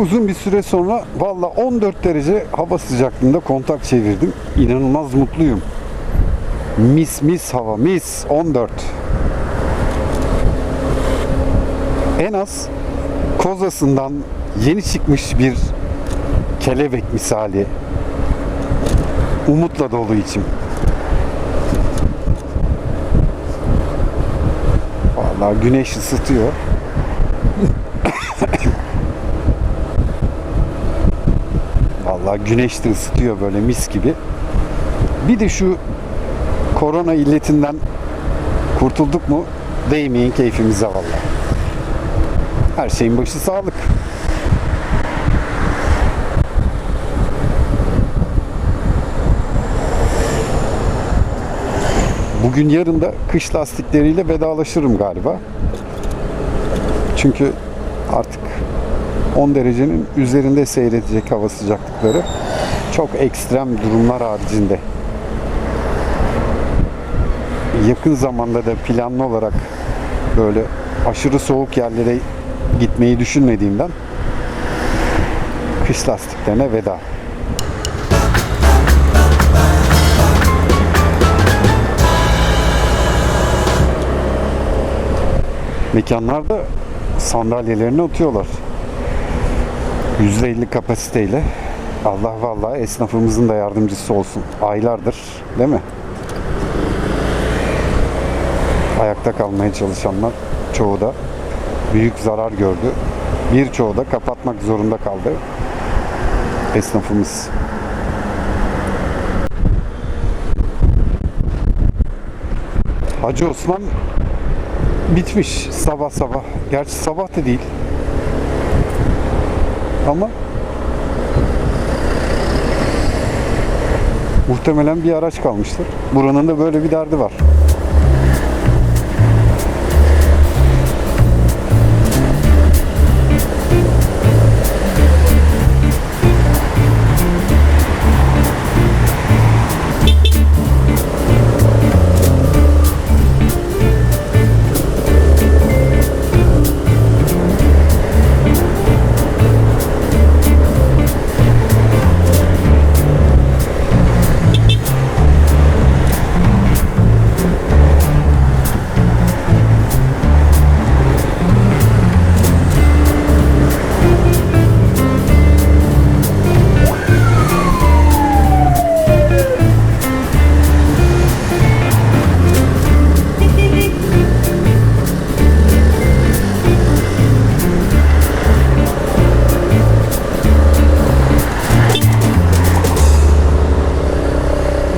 uzun bir süre sonra valla 14 derece hava sıcaklığında kontak çevirdim. İnanılmaz mutluyum. Mis mis hava mis 14. En az kozasından yeni çıkmış bir kelebek misali. Umutla dolu içim. Vallahi güneş ısıtıyor. Vallahi güneş de ısıtıyor böyle mis gibi. Bir de şu korona illetinden kurtulduk mu değmeyin keyfimize vallahi. Her şeyin başı sağlık. Bugün yarın da kış lastikleriyle vedalaşırım galiba. Çünkü artık 10 derecenin üzerinde seyredecek hava sıcaklıkları. Çok ekstrem durumlar haricinde. Yakın zamanda da planlı olarak böyle aşırı soğuk yerlere gitmeyi düşünmediğimden kış lastiklerine veda. Mekanlarda sandalyelerini atıyorlar. %50 kapasiteyle. Allah vallahi esnafımızın da yardımcısı olsun. Aylardır değil mi? Ayakta kalmaya çalışanlar çoğu da büyük zarar gördü. Birçoğu da kapatmak zorunda kaldı. Esnafımız. Hacı Osman bitmiş sabah sabah. Gerçi sabah da değil. Ama muhtemelen bir araç kalmıştır. Buranın da böyle bir derdi var.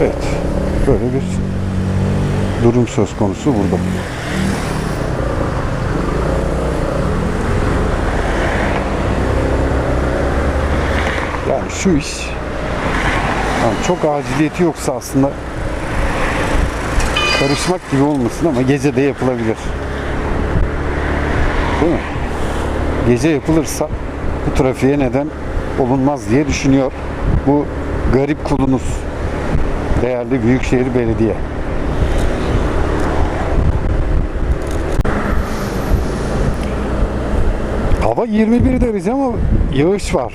Evet. Böyle bir durum söz konusu burada. Yani şu iş yani çok aciliyeti yoksa aslında karışmak gibi olmasın ama gece de yapılabilir. Değil mi? Gece yapılırsa bu trafiğe neden olunmaz diye düşünüyor bu garip kulunuz değerli Büyükşehir Belediye. Hava 21 derece ama yağış var.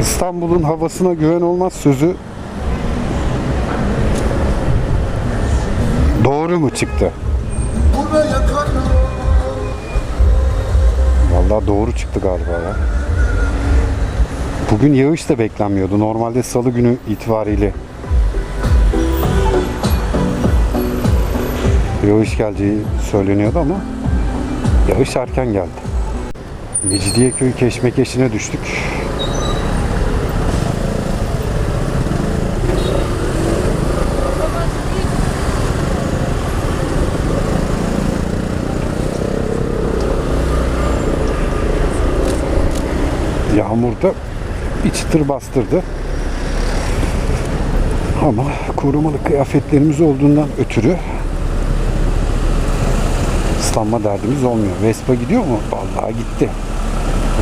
İstanbul'un havasına güven olmaz sözü doğru mu çıktı? Vallahi doğru çıktı galiba ya. Bugün yağış da beklenmiyordu. Normalde salı günü itibariyle yağış geleceği söyleniyordu ama yağış erken geldi. Mecidiyeköy keşmekeşine düştük. Yağmurda bir çıtır bastırdı. Ama korumalı kıyafetlerimiz olduğundan ötürü ıslanma derdimiz olmuyor. Vespa gidiyor mu? Vallahi gitti.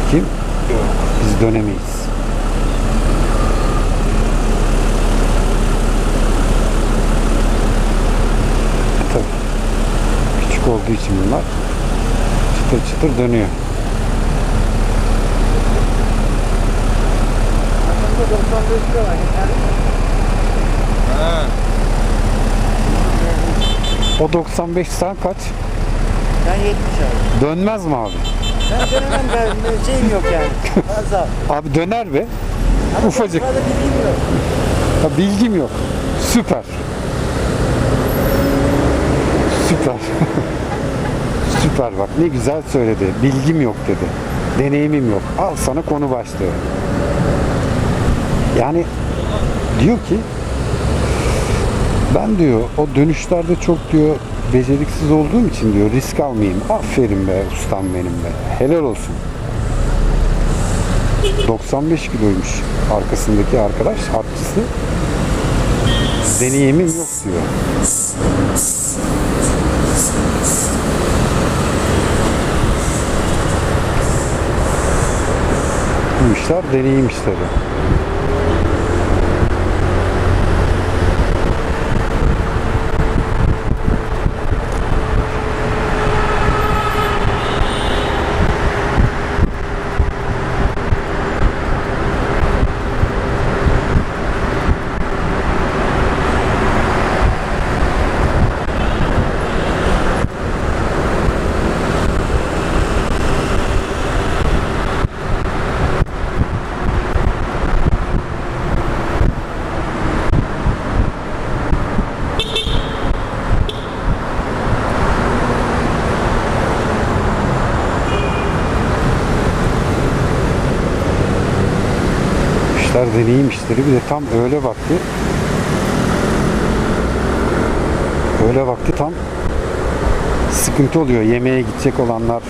Bakayım. Yok. Biz dönemeyiz. Tabii. Küçük olduğu için bunlar çıtır çıtır dönüyor. 95 lira var. Ha. O 95 sen kaç? ben 70 abi. Dönmez mi abi? Ben denemem ben şeyim yok yani. Fazla. Abi döner be. Ama Ufacık. Fazla bilgim yok. Ha, bilgim yok. Süper. Süper. Süper bak ne güzel söyledi. Bilgim yok dedi. Deneyimim yok. Al sana konu başlığı. Yani diyor ki ben diyor o dönüşlerde çok diyor beceriksiz olduğum için diyor risk almayayım. Aferin be ustam benim be. Helal olsun. 95 kiloymuş arkasındaki arkadaş artçısı. Deneyimim yok diyor. Bu işler deneyim işleri. İşler deneyim işleri. Bir de tam öğle vakti. Öğle vakti tam sıkıntı oluyor. Yemeğe gidecek olanlar,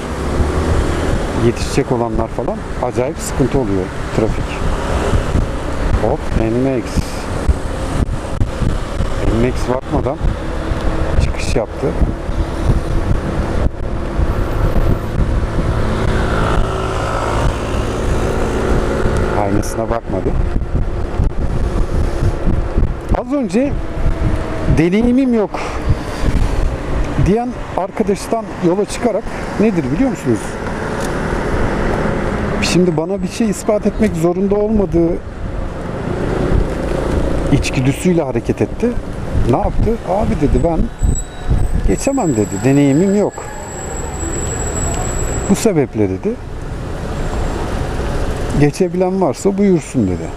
yetişecek olanlar falan acayip sıkıntı oluyor trafik. Hop NMAX. NMAX bakmadan çıkış yaptı. Aynasına bakmadı. Az önce deneyimim yok diyen arkadaştan yola çıkarak nedir biliyor musunuz? Şimdi bana bir şey ispat etmek zorunda olmadığı içgüdüsüyle hareket etti. Ne yaptı? Abi dedi ben geçemem dedi. Deneyimim yok. Bu sebeple dedi. Geçebilen varsa buyursun dedi.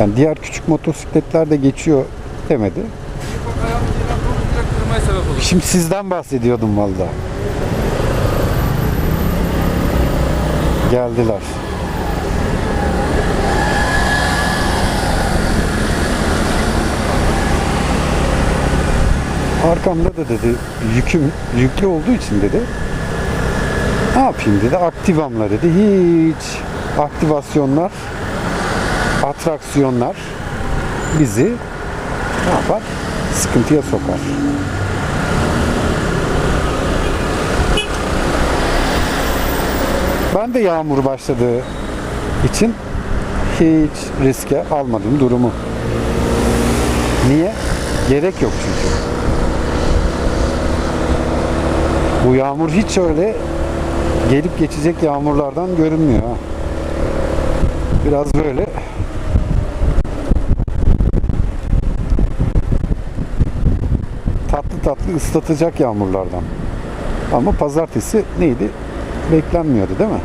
Yani diğer küçük motosikletler de geçiyor demedi. Şimdi sizden bahsediyordum valla. Geldiler. Arkamda da dedi yüküm yüklü olduğu için dedi. Ne yapayım dedi aktivamla dedi. Hiç aktivasyonlar, atraksiyonlar bizi ne yapar? Sıkıntıya sokar. Ben de yağmur başladığı için hiç riske almadım durumu. Niye? Gerek yok çünkü. Bu yağmur hiç öyle gelip geçecek yağmurlardan görünmüyor. Biraz böyle tatlı tatlı ıslatacak yağmurlardan. Ama pazartesi neydi? Beklenmiyordu değil mi?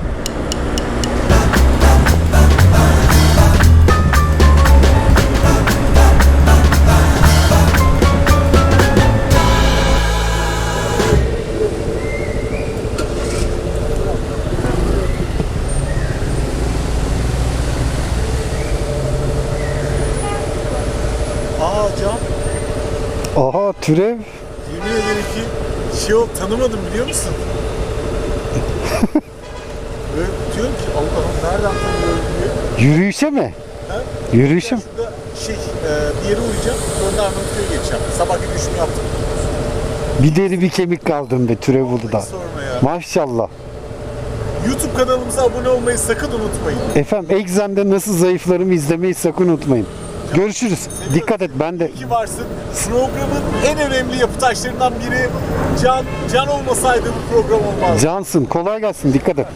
Türev yemin ederim ki şey ol, tanımadım biliyor musun? Böyle diyorum ki Allah'ım nereden tanıyorum diye. yürüyüşe mi? Ha? Yürüyüşüm. Şurada şey, e, bir yere uyuyacağım, sonra da Arnavutköy'e geçeceğim. Sabah yürüyüşümü yaptım. Bir deri bir kemik kaldım be türev da. Sorma ya. Maşallah. YouTube kanalımıza abone olmayı sakın unutmayın. Efendim Exxen'de nasıl zayıflarımı izlemeyi sakın unutmayın. Görüşürüz. Seviyorum. Dikkat et ben de. İyi varsın. Programın en önemli yapı taşlarından biri Can. Can olmasaydı bu program olmazdı. Cansın. Kolay gelsin. Dikkat et.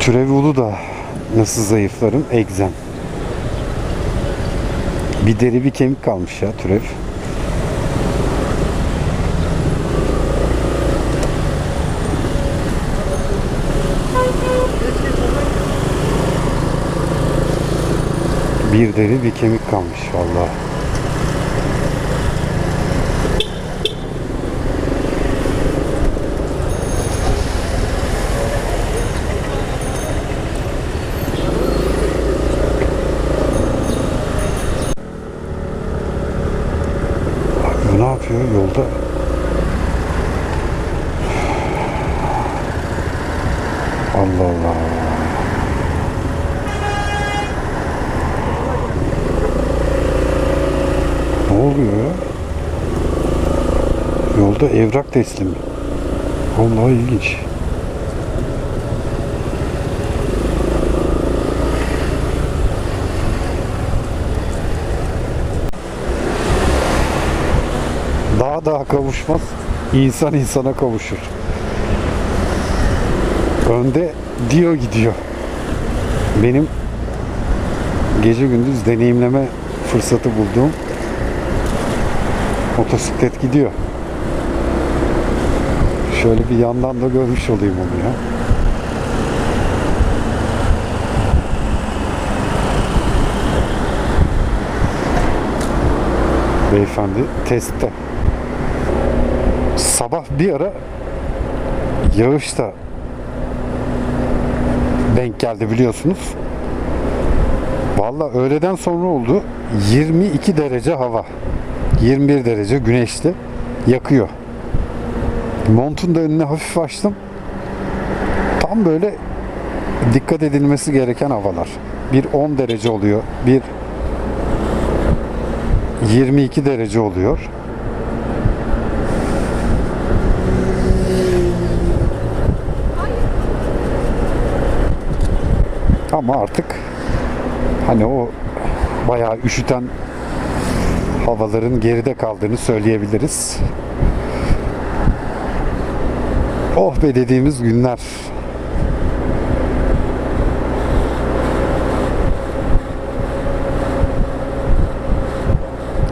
Türevi Ulu da nasıl zayıflarım? Egzem. Bir deri bir kemik kalmış ya Türev. Bir deri bir kemik kalmış vallahi. Bak bu ne yapıyor yolda? Allah Allah. Ne oluyor? Yolda evrak teslimi. Vallahi ilginç. Daha daha kavuşmaz. İnsan insana kavuşur. Önde Dio gidiyor. Benim gece gündüz deneyimleme fırsatı bulduğum motosiklet gidiyor. Şöyle bir yandan da görmüş olayım onu ya. Beyefendi testte. Sabah bir ara yağış da denk geldi biliyorsunuz. Valla öğleden sonra oldu. 22 derece hava. 21 derece güneşli. Yakıyor. Montun da önüne hafif açtım. Tam böyle dikkat edilmesi gereken havalar. Bir 10 derece oluyor. Bir 22 derece oluyor. Ama artık hani o bayağı üşüten havaların geride kaldığını söyleyebiliriz. Oh be dediğimiz günler.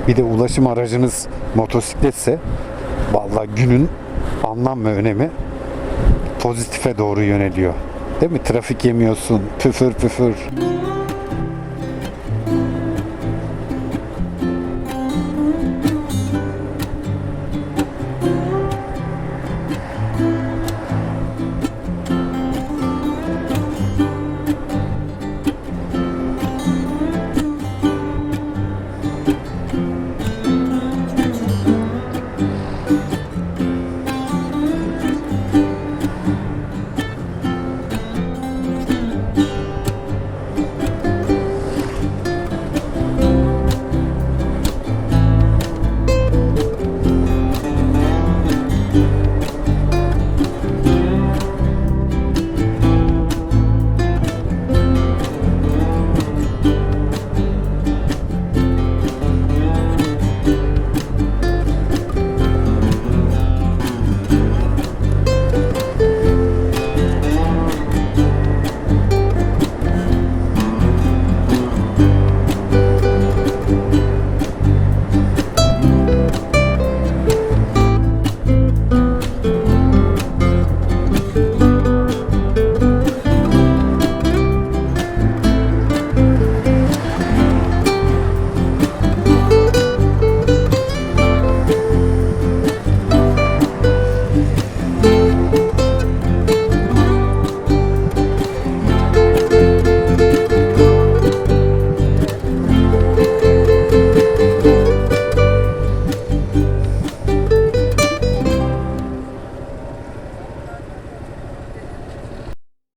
Bir de ulaşım aracınız motosikletse vallahi günün anlam ve önemi pozitife doğru yöneliyor. Değil mi? Trafik yemiyorsun, püfür püfür.